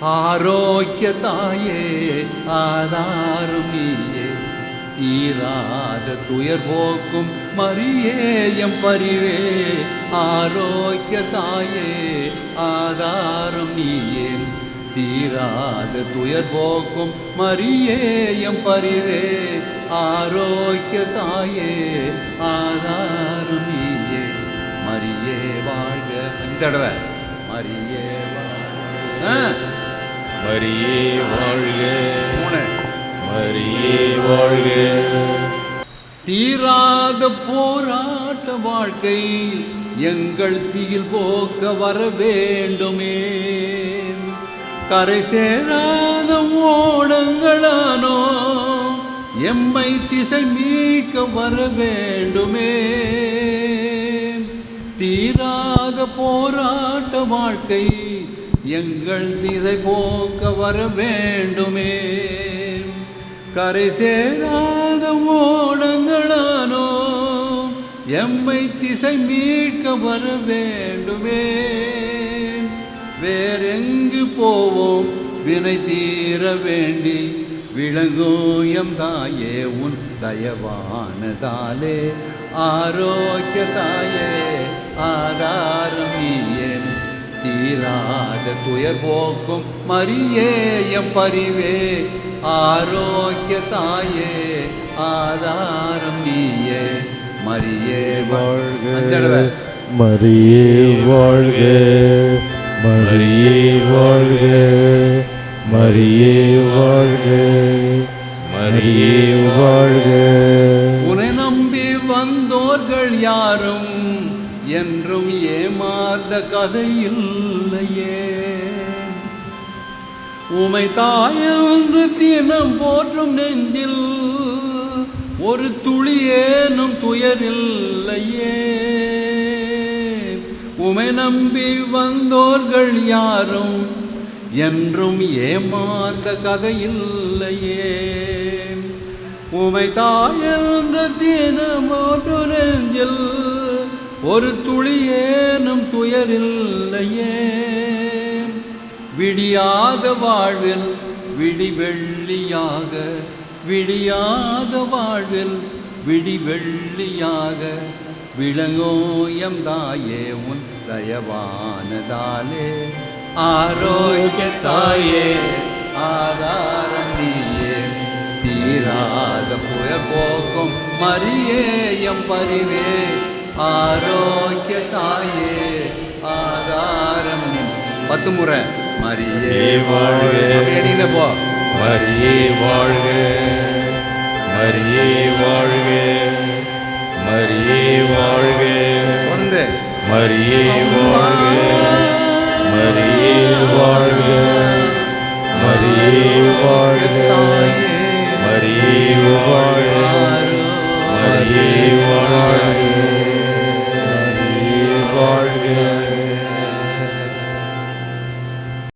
ஆரோக்கிய தாயே ஆதாரும் நீயே தீராத துயர் போக்கும் மரியேயம் பரிவே ஆரோக்கிய தாயே ஆதாரம் நீயே தீராத துயர் போக்கும் மரியேயம் பரிவே ஆரோக்கிய தாயே ஆதாரம் நீயே மரியே வாழ்க. அஞ்சு தடவை. மரியே வாழ்க. ஆ, மரியே வாழ்க. மரியே வாழ்க. தீராத போராட்ட வாழ்க்கை எங்கள் தீயில் போக்க வர வேண்டுமே. கரை சேராத ஓடங்களானோ எம்மை திசை மீட்க வர வேண்டுமே. தீராத போராட்ட வாழ்க்கை எங்கள் திசை போக்க வர வேண்டுமே. கரை சேராத ஓடங்களானோ எம்மை திசை மீட்க வர வேண்டுமே. வேறெங்கு போவோம் வினை தீர வேண்டி. விளங்கும் எம் தாயே உன் தயவானதாலே. ஆரோக்கிய தாயே ஆதா தீராத துயர் போக்கும் மரியேயம் பரிவே ஆரோக்கிய தாயே ஆதாரம் நீயே. மரியே வாழ்க. மரியே வாழ்க. மரியே வாழ்க. மரியே வாழ்க. மரியே வாழ்க. உன்னை நம்பி வந்தோர்கள் யாரும் என்றும் ஏமாந்த கதை இல்லையே. உமை தாயன்று தினம் போற்றும் நெஞ்சில் ஒரு துளியேனும் துயரில்லையே. உமை நம்பி வந்தோர்கள் யாரும் என்றும் ஏமாந்த கதையில்லையே உமை தாயென்ற தினமோடு நெஞ்சில் ஒரு துளியேனும் துயரில்லையே. விடியாத வாழ்வில் விடி வெள்ளியாக விடியாத வாழ்வில் விடி வெள்ளியாக. விளங்கோயம் தாயே உன் தயவானதாலே. ஆரோக்கிய தாயே ஆதாரம் நீயே. தீராத புயல் போக்கும் மரியேயம் பரிவே. ஆரோக்கிய தாயே ஆதாரம் பத்து முறை. மரியே வாழ்க. நீங்க போ. மரியே வாழ்க. மரியே வாழ்க. மரியே வாழ்க. வந்து மரியே வாழ்க. மரியே வாழ்க. மரியே வாழ்க. மரியே வாழ்க. மரியே